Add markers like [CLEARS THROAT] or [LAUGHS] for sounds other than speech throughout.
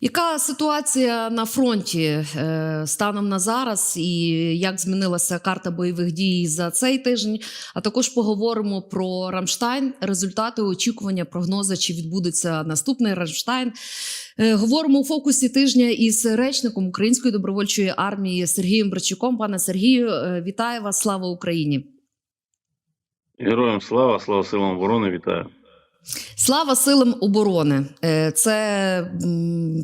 Яка ситуація на фронті е, станом на зараз, і як змінилася карта бойових дій за цей тиждень? А також поговоримо про Рамштайн, результати очікування, прогнози, чи відбудеться наступний Рамштайн. Е, Говоримо у фокусі тижня із речником Української добровольчої армії Сергієм Брачуком. Пане Сергію, е, вітаю вас! Слава Україні! Героям слава, слава силам оборони, вітаю. Слава силам оборони, Е, це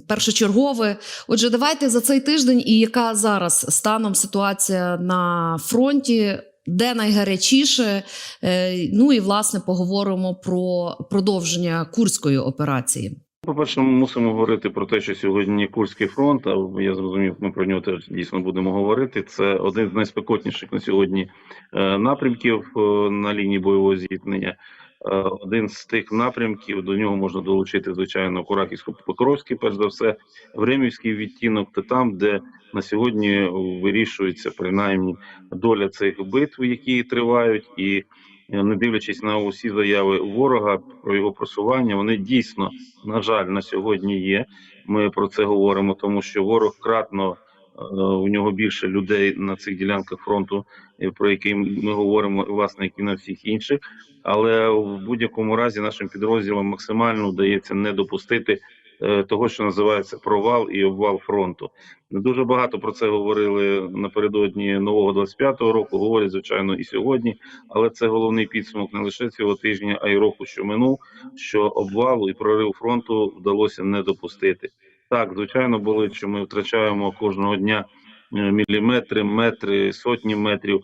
першочергове. Отже, давайте за цей тиждень і яка зараз станом ситуація на фронті, де найгарячіше. Е, Ну і власне поговоримо про продовження курської операції. По-перше, ми мусимо говорити про те, що сьогодні Курський фронт, а я зрозумів, ми про нього теж дійсно будемо говорити. Це один з найспекотніших на сьогодні е, напрямків на лінії бойового зіткнення. Е, Один з тих напрямків до нього можна долучити, звичайно, Кураківсько-Покровський, перш за все, Времівський відтінок, та там, де на сьогодні вирішується принаймні доля цих битв, які тривають, і е, не дивлячись на усі заяви ворога про його просування, вони дійсно, на жаль, на сьогодні є. Ми про це говоримо, тому що ворог кратно у нього більше людей на цих ділянках фронту, е, про які ми говоримо, власне, як і на всіх інших. Але в будь-якому разі нашим підрозділам максимально вдається не допустити е, того, що називається провал і обвал фронту. Дуже багато про це говорили напередодні нового 25-го року. Говорять звичайно і сьогодні, але це головний підсумок не лише цього тижня, а й року, що минув, що обвалу і прорив фронту вдалося не допустити. Так, звичайно, болить, що ми втрачаємо кожного дня е, міліметри, метри, сотні метрів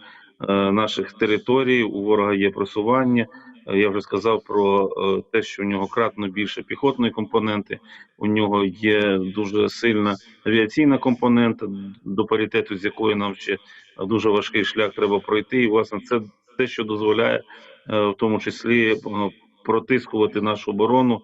е, наших територій. У ворога є просування. Е, Я вже сказав про те, що у нього кратно більше піхотної компоненти. У нього є дуже сильна авіаційна компонента, до паритету, з якою нам ще дуже важкий шлях треба пройти. І власне це те, що дозволяє в тому числі протискувати нашу оборону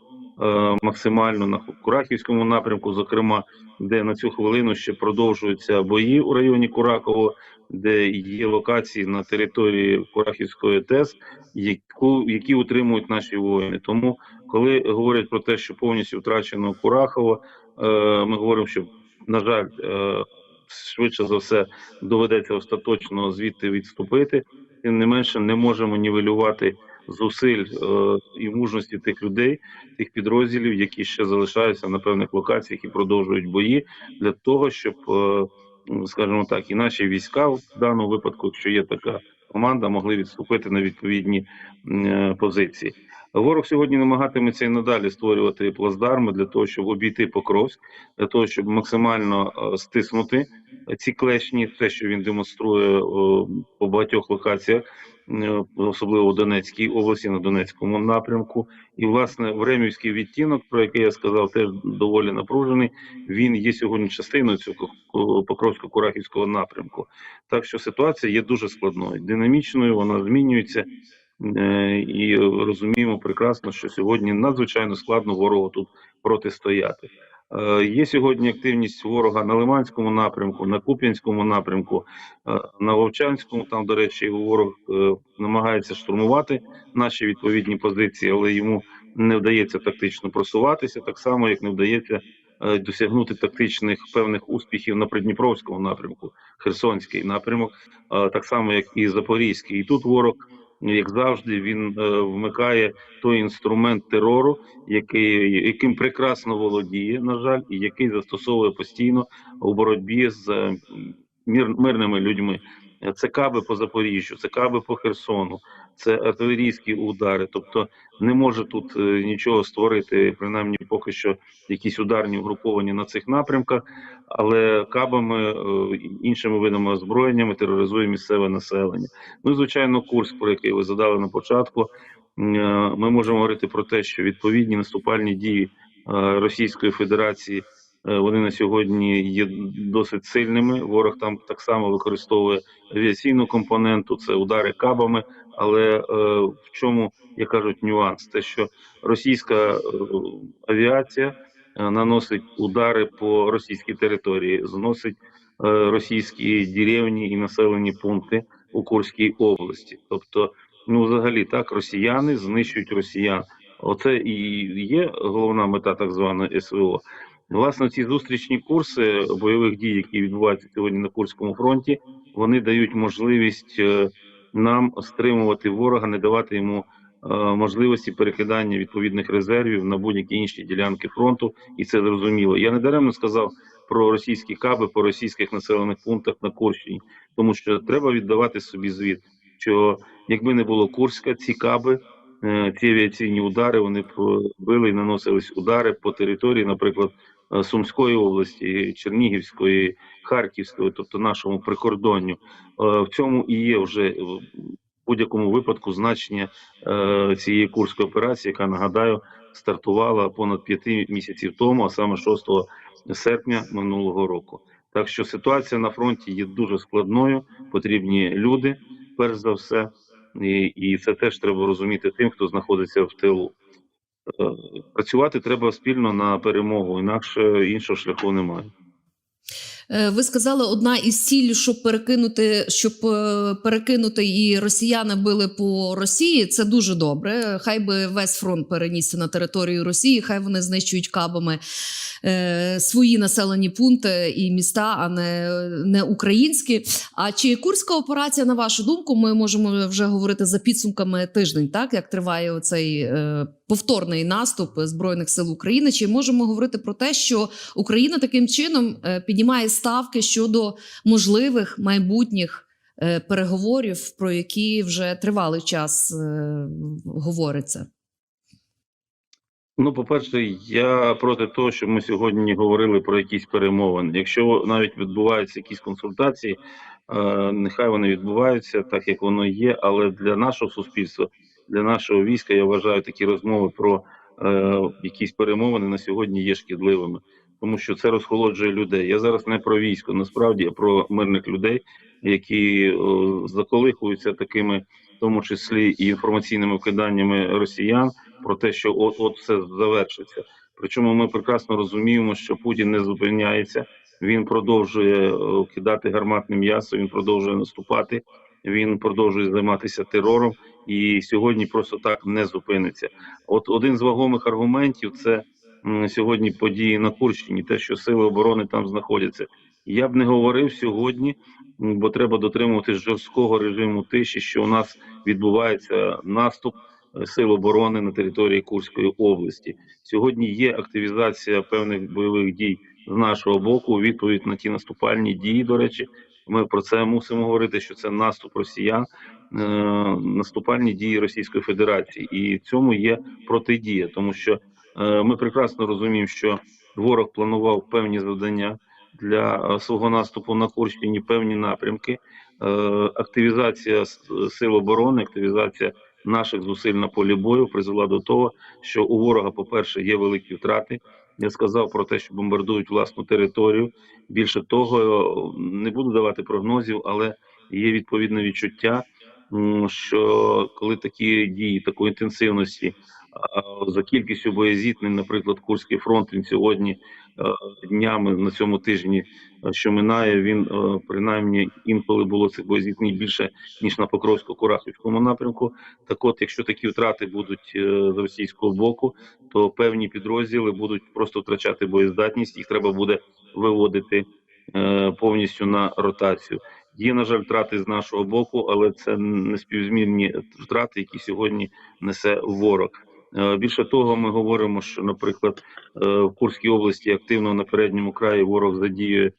максимально на Курахівському напрямку, зокрема, де на цю хвилину ще продовжуються бої у районі Кураково, де є локації на території Курахівської ТЕС, яку які утримують наші воїни. Тому, коли говорять про те, що повністю втрачено Курахово, е, ми говоримо, що на жаль. е, Швидше за все доведеться остаточно звідти відступити. Тим не менше, не можемо нівелювати зусиль е, і мужності тих людей, тих підрозділів, які ще залишаються на певних локаціях і продовжують бої для того, щоб, е, скажімо так, і наші війська в даному випадку, якщо є така команда, могли відступити на відповідні е, позиції. Ворог сьогодні намагатиметься і надалі створювати плацдарми для того, щоб обійти Покровськ, для того, щоб максимально е, стиснути ці клешні, те, що він демонструє по багатьох локаціях, е, особливо в Донецькій області, на Донецькому напрямку. І власне Времівський відтінок, про який я сказав, теж доволі напружений. Він є сьогодні частиною цього Покровсько-Курахівського напрямку. Так що ситуація є дуже складною, динамічною, вона змінюється. Е, І розуміємо прекрасно, що сьогодні надзвичайно складно ворогу тут протистояти. Е, Є сьогодні активність ворога на Лиманському напрямку, на Куп'янському напрямку, е, на Вовчанському. Там, до речі, ворог намагається штурмувати наші відповідні позиції, але йому не вдається тактично просуватися, так само як не вдається досягнути тактичних певних успіхів на Придніпровському напрямку, Херсонський напрямок, так само як і Запорізький. І тут ворог. Як завжди, він е, вмикає той інструмент терору, який яким прекрасно володіє, на жаль, і який застосовує постійно у боротьбі з е, мір, мирними людьми. Це каби по Запоріжжю, це каби по Херсону, це артилерійські удари. Тобто не може тут е, нічого створити, принаймні поки що якісь ударні угруповані на цих напрямках, але кабами е, іншими видами озброєннями тероризує місцеве населення. Ну, і, звичайно, Курськ, про який ви задали на початку. е, Ми можемо говорити про те, що відповідні наступальні дії Російської Федерації вони на сьогодні є досить сильними. Ворог там так само використовує авіаційну компоненту, це удари кабами. Але е, в чому як кажуть нюанс? Те, що російська е, авіація е, наносить удари по російській території, зносить е, російські деревні і населені пункти у Курській області. Тобто, ну взагалі так, росіяни знищують росіян. Оце і є головна мета так званої СВО. Власне, ці зустрічні курси бойових дій, які відбуваються сьогодні на Курському фронті, вони дають можливість е, нам стримувати ворога, не давати йому е, можливості перекидання відповідних резервів на будь-які інші ділянки фронту, і це зрозуміло. Я не даремно сказав про російські каби по російських населених пунктах на Курщині, тому що треба віддавати собі звіт, що якби не було Курська, ці каби. е, Ці авіаційні удари вони били і наносились удари по території, наприклад, Сумської області, Чернігівської, Харківської, тобто нашому прикордонню. Е, В цьому і є вже е, в будь-якому випадку значення е, цієї курської операції, яка нагадаю стартувала понад п'яти місяців тому, а саме 6 серпня минулого року. Так що ситуація на фронті є дуже складною. Потрібні люди, перш за все, і, і це теж треба розуміти тим, хто знаходиться в тилу. Працювати треба спільно на перемогу, інакше іншого шляху немає. Е, Ви сказали, одна із цілей, щоб перекинути, щоб е, перекинути і росіяни били по Росії. Це дуже добре. Хай би весь фронт перенісся на територію Росії, хай вони знищують кабами е, свої населені пункти і міста, а не, не українські. А чи курська операція, на вашу думку, ми можемо вже говорити за підсумками тиждень, так як триває оцей повторний наступ збройних сил України? Чи можемо говорити про те, що Україна таким чином е, піднімає ставки щодо можливих майбутніх е, переговорів, про які вже тривалий час е, говориться? Ну, по-перше, я проти того, щоб ми сьогодні говорили про якісь перемовини. Якщо навіть відбуваються якісь консультації, е, нехай вони відбуваються так, як воно є. Але для нашого суспільства, для нашого війська, я вважаю такі розмови про е, якісь перемовини на сьогодні є шкідливими, тому що це розхолоджує людей. Я зараз не про військо, насправді а про мирних людей, які е, заколихуються такими, в тому числі і інформаційними вкиданнями росіян про те, що от от все завершиться. Причому ми прекрасно розуміємо, що Путін не зупиняється, він продовжує е, кидати гарматне м'ясо, він продовжує наступати, він продовжує займатися терором і сьогодні просто так не зупиниться. От один з вагомих аргументів це сьогодні події на Курщині, те, що сили оборони там знаходяться. Я б не говорив сьогодні, бо треба дотримуватись жорсткого режиму тиші, що у нас відбувається наступ е, сил оборони на території Курської області. Сьогодні є активізація певних бойових дій з нашого боку. у Відповідь на ті наступальні дії. До речі, ми про це мусимо говорити. Що це наступ росіян, е, наступальні дії Російської Федерації, і цьому є протидія, тому що е, ми прекрасно розуміємо, що ворог планував певні завдання для е, свого наступу на Курщині, певні напрямки. Активізація сил оборони, активізація наших зусиль на полі бою призвела до того, що у ворога, по-перше, є великі втрати. Я сказав про те, що бомбардують власну територію. Більше того, не буду давати прогнозів, але є відповідне відчуття, що коли такі дії такої інтенсивності за кількістю боєзітнень, наприклад, Курський фронт він сьогодні днями на цьому тижні, е, що минає, він е, принаймні інколи було цих боєзітнень більше ніж на Покровсько-Курахівському напрямку. Так, от, якщо такі втрати будуть е, з російського боку, то певні підрозділи будуть просто втрачати боєздатність. Їх треба буде виводити е, повністю на ротацію. Є, на жаль, втрати з нашого боку, але це не співзмірні втрати, які сьогодні несе ворог. Е, Більше того, ми говоримо, що, наприклад, е, в Курській області активно на передньому краї ворог задіює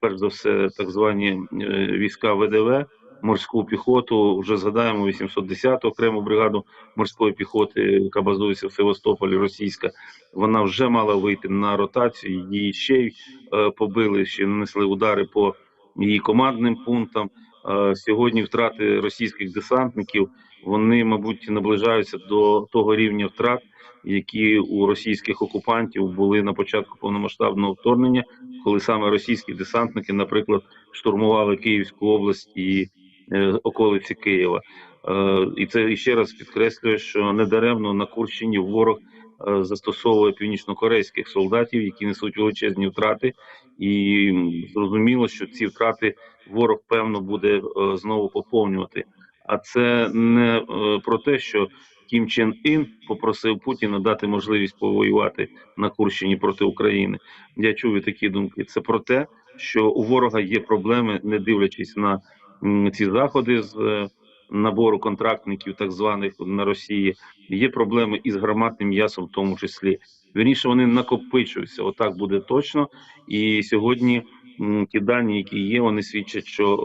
перш за все так звані е, війська ВДВ, морську піхоту. Вже згадаємо 810-ту окрему бригаду морської піхоти, яка базується в Севастополі, російська. Вона вже мала вийти на ротацію. Її ще й побили, ще нанесли удари по її командним пунктам. Е, Сьогодні втрати російських десантників вони, мабуть, наближаються до того рівня втрат, які у російських окупантів були на початку повномасштабного вторгнення, коли саме російські десантники, наприклад, штурмували Київську область і е, околиці Києва. Е, і це ще раз підкреслює, що недаремно на Курщині ворог застосовує північнокорейських солдатів, які несуть величезні втрати, і зрозуміло, що ці втрати ворог певно буде е, знову поповнювати. А це не е, про те, що Кім Чен Ін попросив Путіна дати можливість повоювати на Курщині проти України. Я чую такі думки. Це про те, що у ворога є проблеми, не дивлячись на ці заходи з е, набору контрактників, так званих на Росії. Є проблеми із гарматним м'ясом, в тому числі. Вірніше вони накопичуються. Отак буде точно. І сьогодні ті дані, які є, вони свідчать, що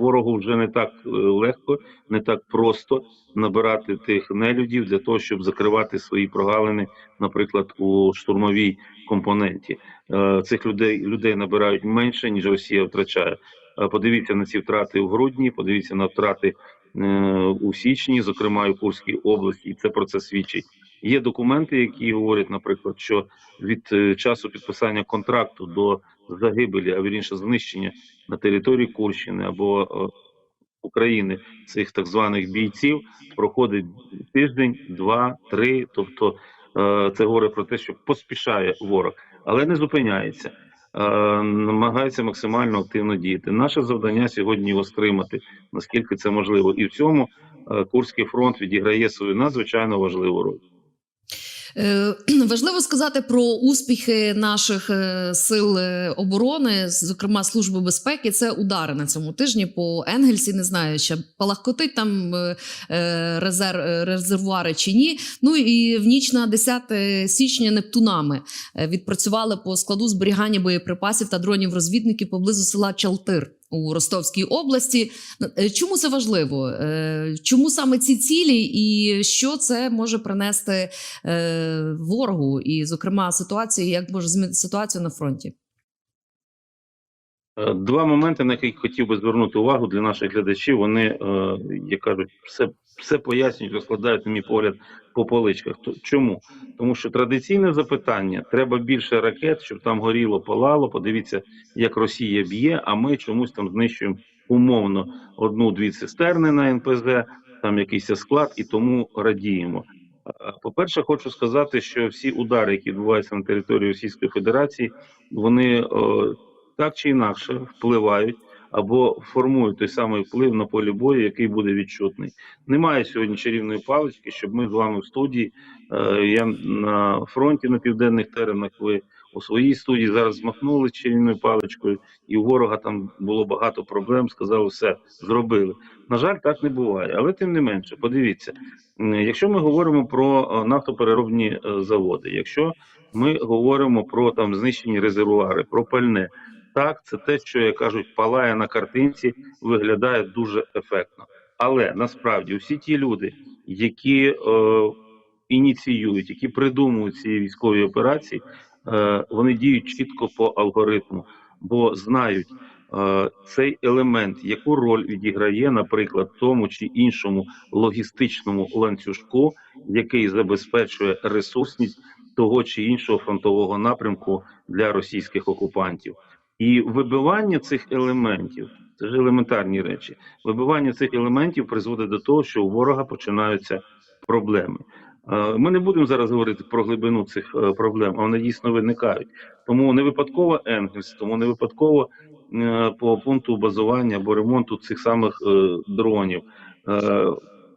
ворогу вже не так е, легко, не так просто набирати тих нелюдів для того, щоб закривати свої прогалини, наприклад, у штурмовій компоненті. Е, Цих людей людей набирають менше ніж Росія втрачає. Е, Подивіться на ці втрати в грудні, подивіться на втрати е, у січні, зокрема і в Курській області, і це про це свідчить. Є документи, які говорять, наприклад, що від е, часу підписання контракту до загибелі, а вірніше знищення на території Курщини або е, України цих так званих бійців проходить тиждень, два, три. Тобто е, це говорить про те, що поспішає ворог, але не зупиняється. Е, Намагається максимально активно діяти. Наше завдання сьогодні його стримати, наскільки це можливо, і в цьому е, Курський фронт відіграє свою надзвичайно важливу роль. Е, [CLEARS THROAT] Важливо сказати про успіхи наших е, сил е, оборони, зокрема Служби безпеки. Це удари на цьому тижні по Енгельсі. Не знаю, ще палахкотить там резерв, резервуари чи ні. Ну і в ніч на 10 січня Нептунами відпрацювали по складу зберігання боєприпасів та дронів розвідників поблизу села Чалтир. У Ростовській області Е, чому це важливо? Е, Чому саме ці цілі, і що це може принести е, ворогу, і, зокрема, ситуації, як може змінити ситуацію на фронті? Два моменти, на які хотів би звернути увагу для наших глядачів. Вони, як кажуть, все, все пояснюють, розкладають, мій погляд, по поличках. Чому? Тому що традиційне запитання: треба більше ракет, щоб там горіло, палало. Подивіться, як Росія б'є, а ми чомусь там знищуємо умовно одну-дві цистерни на НПЗ, там якийсь склад, і тому радіємо. По-перше, хочу сказати, що всі удари, які відбуваються на території Російської Федерації, вони е, так чи інакше впливають або формують той самий вплив на полі бою, який буде відчутний. Немає сьогодні чарівної палички, щоб ми з вами в студії. е, Я на фронті на південних теренах. Ви у своїй студії зараз змахнули чарівною паличкою, і у ворога там було багато проблем. Сказали, все зробили. На жаль, так не буває. Але тим не менше, подивіться, якщо ми говоримо про е, нафтопереробні е, заводи, якщо ми говоримо про там знищені резервуари, про пальне. Так, це те, що як кажуть, палає на картинці, виглядає дуже ефектно. Але насправді всі ті люди, які е, ініціюють, які придумують ці військові операції, е, вони діють чітко по алгоритму, бо знають е, цей елемент, яку роль відіграє, наприклад, тому чи іншому логістичному ланцюжку, який забезпечує ресурсність того чи іншого фронтового напрямку для російських окупантів. І вибивання цих елементів це ж елементарні речі. Вибивання цих елементів призводить до того, що у ворога починаються проблеми. Е, Ми не будемо зараз говорити про глибину цих е, проблем, а вони дійсно виникають. Тому не випадково Енгельс, тому не випадково е, по пункту базування або ремонту цих самих дронів.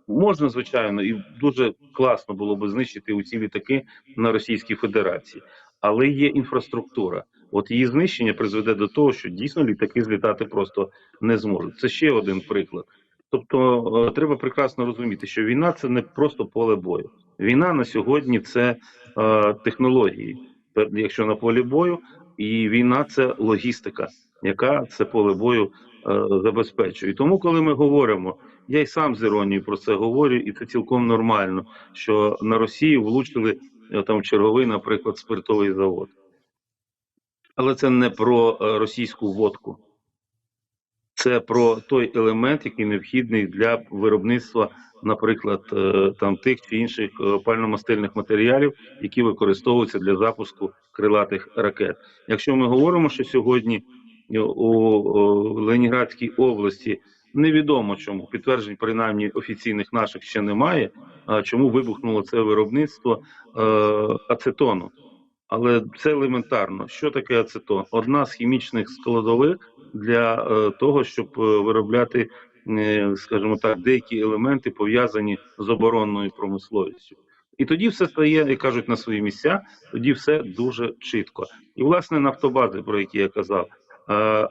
Можна, звичайно, і дуже класно було би знищити ці літаки на Російській Федерації, але є інфраструктура. От її знищення призведе до того, що дійсно літаки злітати просто не зможуть. Це ще один приклад. Тобто е, треба прекрасно розуміти, що війна це не просто поле бою. Війна на сьогодні це е, технології, якщо на полі бою, і війна це логістика, яка це поле бою е, забезпечує. І тому, коли ми говоримо, я й сам з іронією про це говорю, і це цілком нормально, що на Росію влучили е, там черговий, наприклад, спиртовий завод. Але це не про е, російську водку. Це про той елемент, який необхідний для виробництва, наприклад, е, там тих чи інших е, пально-мастильних матеріалів, які використовуються для запуску крилатих ракет. Якщо ми говоримо, що сьогодні у о, Леніградській області невідомо чому підтверджень, принаймні офіційних наших ще немає. А чому вибухнуло це виробництво ацетону? Але це елементарно. Що таке ацетон? Одна з хімічних складових для е, того, щоб е, виробляти е, скажімо так, деякі елементи пов'язані з оборонною промисловістю. І тоді все стає, як кажуть, на свої місця, тоді все дуже чітко. І власне нафтобази, про які я казав,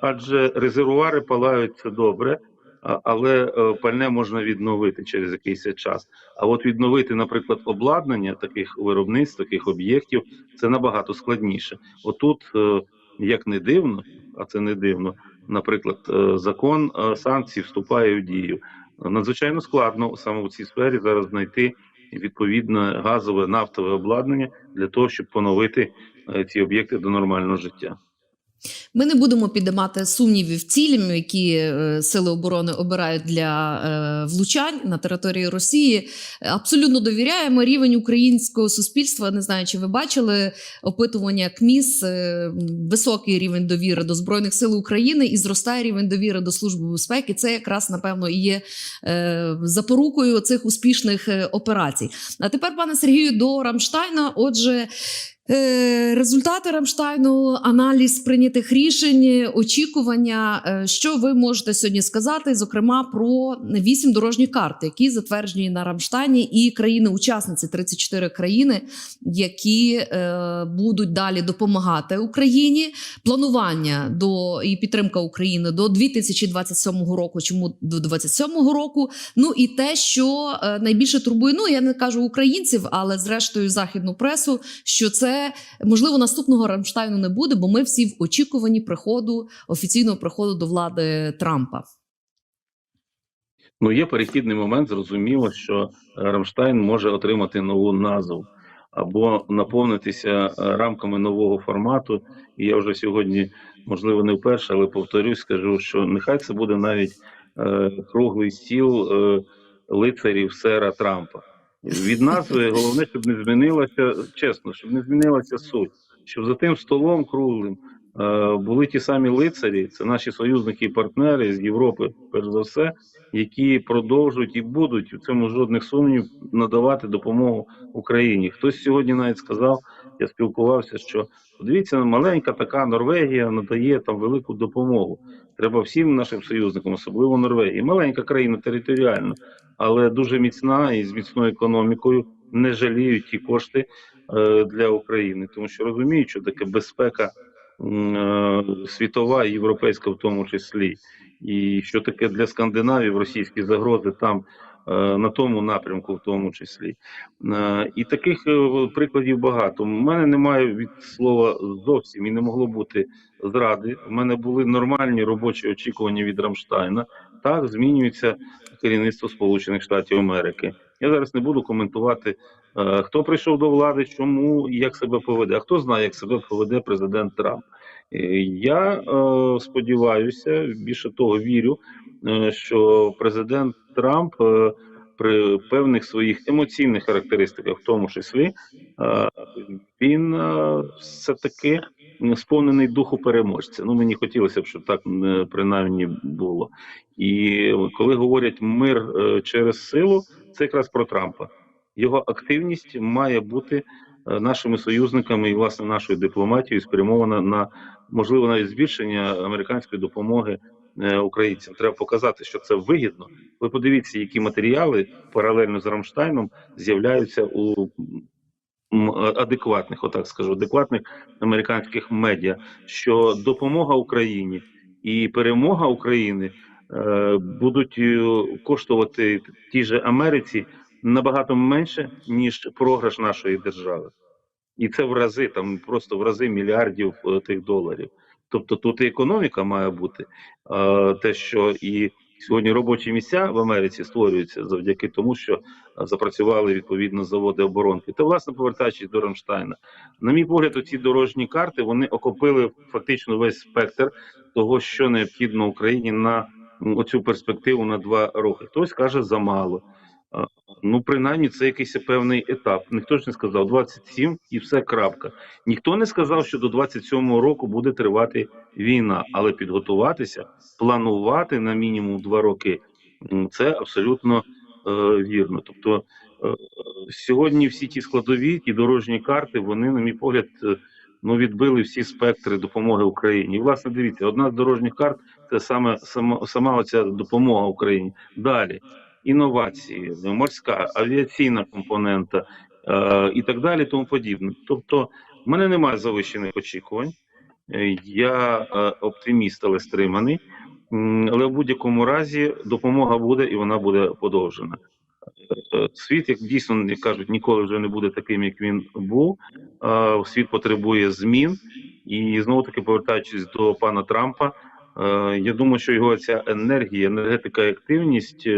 адже резервуари палають це добре, але е, пальне можна відновити через якийсь час. А от відновити, наприклад, обладнання таких виробництв, таких об'єктів, це набагато складніше. Отут, е, як не дивно, а це не дивно, наприклад, е, закон санкцій вступає в дію. Надзвичайно складно саме у цій сфері зараз знайти відповідне газове нафтове обладнання для того, щоб поновити ці об'єкти до нормального життя. Ми не будемо підіймати сумнівів цілям, які е, сили оборони обирають для е, влучань на території Росії. Абсолютно довіряємо рівень українського суспільства. Не знаю, чи ви бачили опитування КМІС, е, високий рівень довіри до збройних сил України і зростає рівень довіри до служби безпеки. Це якраз напевно і є запорукою цих успішних операцій. А тепер, пане Сергію, до Рамштайна. Отже. Е, Результати Рамштайну, аналіз прийнятих рішень, очікування. Е, Що ви можете сьогодні сказати, зокрема про вісім дорожніх карт, які затверджені на Рамштайні, і країни-учасниці 34 країни, які е, будуть далі допомагати Україні. Планування до і підтримка України до 2027 року. Чому до 2027 року? Ну і те, що найбільше турбує, ну я не кажу українців, але зрештою західну пресу, що це можливо наступного Рамштайну не буде, бо ми всі в очікуванні приходу офіційного приходу до влади Трампа. Ну, є перехідний момент. Зрозуміло, що е, Рамштайн може отримати нову назву або наповнитися е, рамками нового формату. І я вже сьогодні, можливо, не вперше, але повторюсь, скажу, що нехай це буде навіть е, круглий стіл е, лицарів сера Трампа. Від назви головне, щоб не змінилася чесно, щоб не змінилася суть, щоб за тим столом круглим е, були ті самі лицарі, це наші союзники і партнери з Європи, перш за все, які продовжують і будуть у цьому жодних сумнівів надавати допомогу Україні. Хтось сьогодні навіть сказав, я спілкувався, що подивіться, маленька така Норвегія надає там велику допомогу. Треба всім нашим союзникам, особливо Норвегії. Маленька країна територіально, але дуже міцна і з міцною економікою. Не жаліють ті кошти е, для України, тому що розуміють, що таке безпека е, світова і європейська в тому числі, і що таке для Скандинавів російські загрози там е, на тому напрямку, в тому числі. І таких прикладів багато. У мене немає від слова зовсім і не могло бути зради. У мене були нормальні робочі очікування від Рамштайна. Так змінюється керівництво Сполучених Штатів Америки. Я зараз не буду коментувати, е, хто прийшов до влади, чому і як себе поведе. А хто знає, як себе поведе президент Трамп. Я е, сподіваюся, більше того, вірю, е, що президент Трамп при певних своїх емоційних характеристиках, в тому числі, він все таки сповнений духу переможця. Ну мені хотілося б, щоб так е, принаймні було. І коли говорять мир е, через силу, це якраз про Трампа. Його активність має бути е, нашими союзниками і власне нашою дипломатією спрямована на можливо навіть збільшення американської допомоги українцям. Треба показати, що це вигідно. Ви подивіться, які матеріали паралельно з Рамштайном з'являються у адекватних, отак скажу, адекватних американських медіа, що допомога Україні і перемога України е, будуть е, коштувати тій же Америці набагато менше ніж програш нашої держави, і це в рази там просто в рази мільярдів е, тих доларів. Тобто тут і економіка має бути е, те, що і сьогодні робочі місця в Америці створюються завдяки тому, що е, запрацювали відповідно заводи оборонки. Та власне повертаючись до Рамштайна, на мій погляд, оці дорожні карти вони охопили фактично весь спектр того, що необхідно Україні на оцю перспективу на два роки. Хтось каже замало. Ну, принаймні, це якийсь певний етап. Ніхто ж не сказав 27 і все крапка. Ніхто не сказав, що до 27-го року буде тривати війна, але підготуватися, планувати на мінімум два роки це абсолютно е, вірно. Тобто е, сьогодні всі ті складові, ті дорожні карти, вони, на мій погляд, е, ну відбили всі спектри допомоги Україні. Власне дивіться, одна з дорожніх карт це саме сама, сама оця допомога Україні. Далі інновації, морська, авіаційна компонента е, і так далі, тому подібне. Тобто, в мене немає завищених очікувань. Е, Я е, оптиміст, але стриманий. Але в будь-якому разі допомога буде і вона буде подовжена. Е, Світ, як дійсно як кажуть, ніколи вже не буде таким, як він був. Світ потребує змін. І знову таки повертаючись до пана Трампа, я думаю, що його ця енергія, енергетика і активність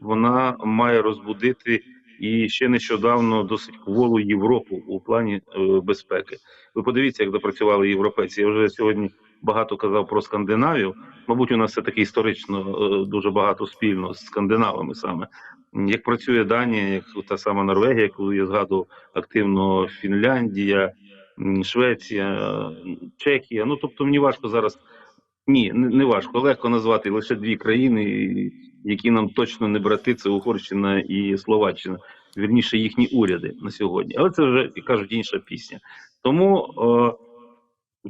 вона має розбудити і ще нещодавно досить кволу Європу у плані е, безпеки. Ви подивіться, як допрацювали європейці. Я вже сьогодні багато казав про Скандинавію. Мабуть, у нас все таки історично е, дуже багато спільно з скандинавами саме. Як працює Данія, як та сама Норвегія, яку я згадував активно Фінляндія, Швеція, Чехія. Ну тобто мені важко зараз. Ні, не, важко. Легко назвати лише дві країни, які нам точно не брати. Це Угорщина і Словаччина. Вірніше їхні уряди на сьогодні. Але це вже кажуть інша пісня. Тому е,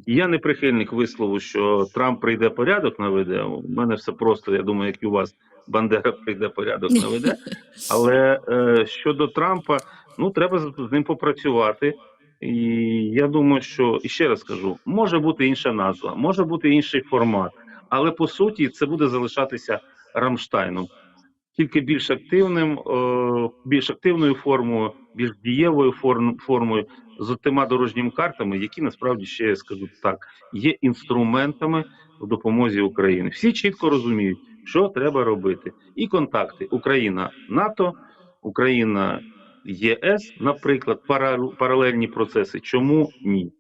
я не прихильник вислову, що Трамп прийде порядок наведе. У мене все просто. Я думаю, як і у вас Бандера прийде порядок наведе. [LAUGHS] Але е, щодо Трампа, ну треба з, з ним попрацювати. І я думаю, що і ще раз кажу, може бути інша назва, може бути інший формат, але по суті це буде залишатися Рамштайном, тільки більш активним, е, більш активною формою, більш дієвою форм- формою, з тима дорожніми картами, які насправді ще я скажу так, є інструментами в допомозі Україні. Всі чітко розуміють, що треба робити, і контакти Україна НАТО, Україна ЄС, наприклад, пара- паралельні процеси. Чому ні?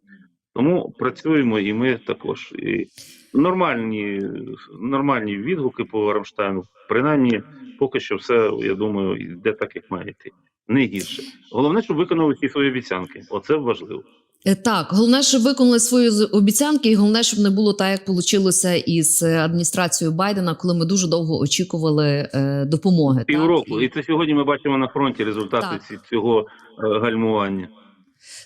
Тому працюємо і ми також. Нормальні, нормальні відгуки по Рамштайну. Принаймні, поки що все, я думаю, йде так, як має йти. Не гірше. Головне, щоб виконали всі свої обіцянки. Оце важливо. Е, Так, головне, щоб виконали свої обіцянки, і головне, щоб не було так, як вийшло із адміністрацією Байдена, коли ми дуже довго очікували е, допомоги. Півроку. Так? І це сьогодні ми бачимо на фронті результати Так. цього е, гальмування.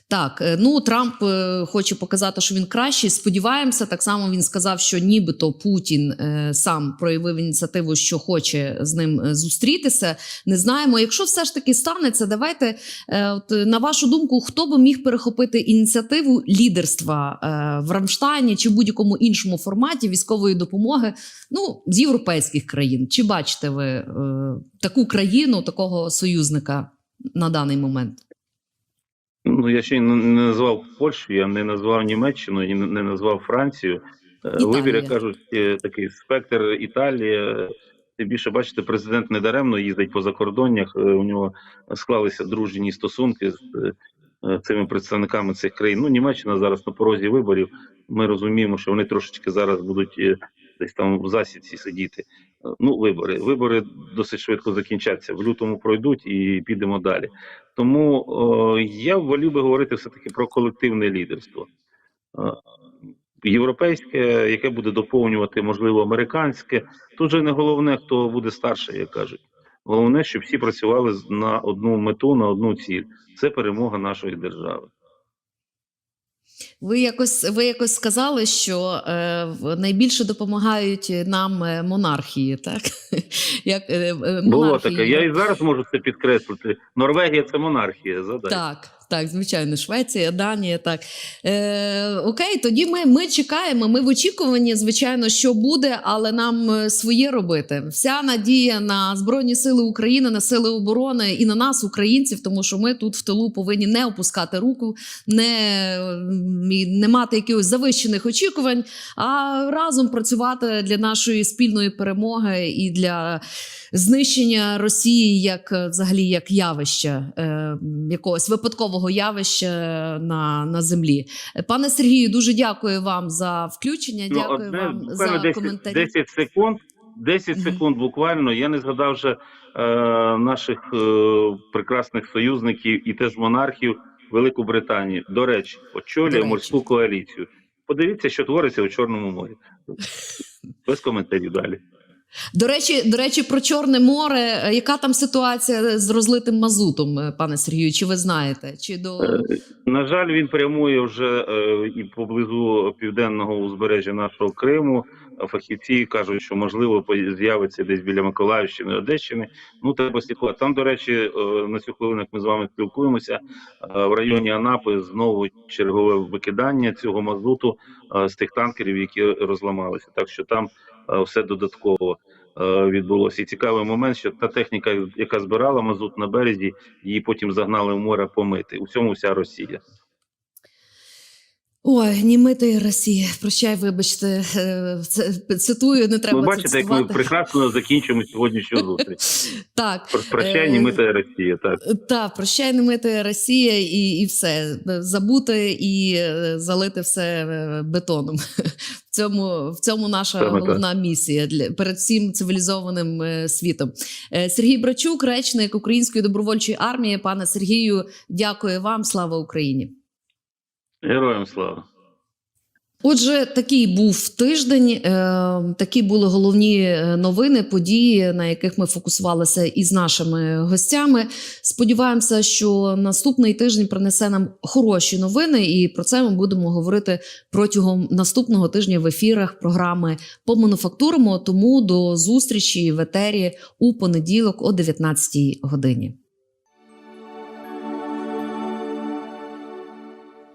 Так, е, ну Трамп е, хоче показати, що він кращий. Сподіваємося, так само він сказав, що нібито Путін е, сам проявив ініціативу, що хоче з ним зустрітися. Не знаємо. Якщо все ж таки станеться, давайте от, на вашу думку, хто би міг перехопити ініціативу лідерства в Рамштайні чи будь-якому іншому форматі військової допомоги, ну з європейських країн. Чи бачите ви таку країну, такого союзника на даний момент? Ну я ще не назвав Польщу, я не назвав Німеччину і не- назвав Францію. Е, Італія. Вибір, як кажуть, е, такий спектр Італія. Тим більше, бачите, президент недаремно їздить по закордоннях. е, У нього склалися дружні стосунки з цими представниками цих країн. Ну, Німеччина зараз на порозі виборів. Ми розуміємо, що вони трошечки зараз будуть десь там в засідці сидіти. Ну, вибори. Вибори досить швидко закінчаться. В лютому пройдуть і підемо далі. Тому о, я волів би говорити все-таки про колективне лідерство. Е, Європейське, яке буде доповнювати, можливо, американське. Тут же не головне, хто буде старший, як кажуть. Головне, щоб всі працювали на одну мету, на одну ціль. Це перемога нашої держави. Ви якось ви якось сказали, що е, найбільше допомагають нам е, монархії, так [LAUGHS] як е, монархії. Було таке. Я і зараз можу це підкреслити. Норвегія це монархія. Задай. Так, так, звичайно, Швеція, Данія. Так е, окей, тоді ми, ми чекаємо. Ми в очікуванні, звичайно, що буде, але нам е, своє робити. Вся надія на збройні сили України, на сили оборони і на нас, українців, тому що ми тут в тилу повинні не опускати руку, не, не мати якихось завищених очікувань, а разом працювати для нашої спільної перемоги і для знищення Росії як е, взагалі як явища, е, якогось випадкового явища на, на землі. Пане Сергію, дуже дякую вам за включення. Ну, Дякую одне, вам за 10, коментарі. 10 секунд. 10 секунд буквально. Я не згадав вже е, наших е, прекрасних союзників і теж монархів Велику Британію. До речі, До очолює речі. морську коаліцію. Подивіться, що твориться у Чорному морі. [LAUGHS] Без коментарів далі. До речі, до речі, про Чорне море. Е, Яка там ситуація з розлитим мазутом, е, пане Сергію? Чи ви знаєте? Чи до Е, На жаль, він прямує вже і поблизу південного узбережжя нашого Криму. Фахівці кажуть, що можливо з'явиться десь біля Миколаївщини, Одещини. Ну треба слідкувати. Там, до речі, на цю хвилину, як ми з вами спілкуємося, в районі Анапи знову чергове викидання цього мазуту з тих танкерів, які розламалися. Так що там все додатково е, відбулося. І цікавий момент, що та техніка, яка збирала мазут на березі, її потім загнали в море помити. У цьому вся Росія. Ой, німити Росія? Прощай, вибачте, е, це цитую, не треба Ви це як ми прекрасно закінчимо сьогоднішню [LAUGHS] зустріч. Так, Прощай, Е, німита Росія. Так Так, прощай, не мити Росія і, і все. Забути і е, залити все е, бетоном. В цьому, в цьому наша Саме так. головна місія для перед всім цивілізованим е, світом. Е, Сергій Брачук, речник Української добровольчої армії. Пане Сергію, дякую вам. Слава Україні. Героям слава. Отже, такий був тиждень. е, Такі були головні е, новини, події, на яких ми фокусувалися із нашими гостями. Сподіваємося, що наступний тиждень принесе нам хороші новини, і про це ми будемо говорити протягом наступного тижня в ефірах програми по мануфактурому. Тому до зустрічі в етері у понеділок о 19 годині.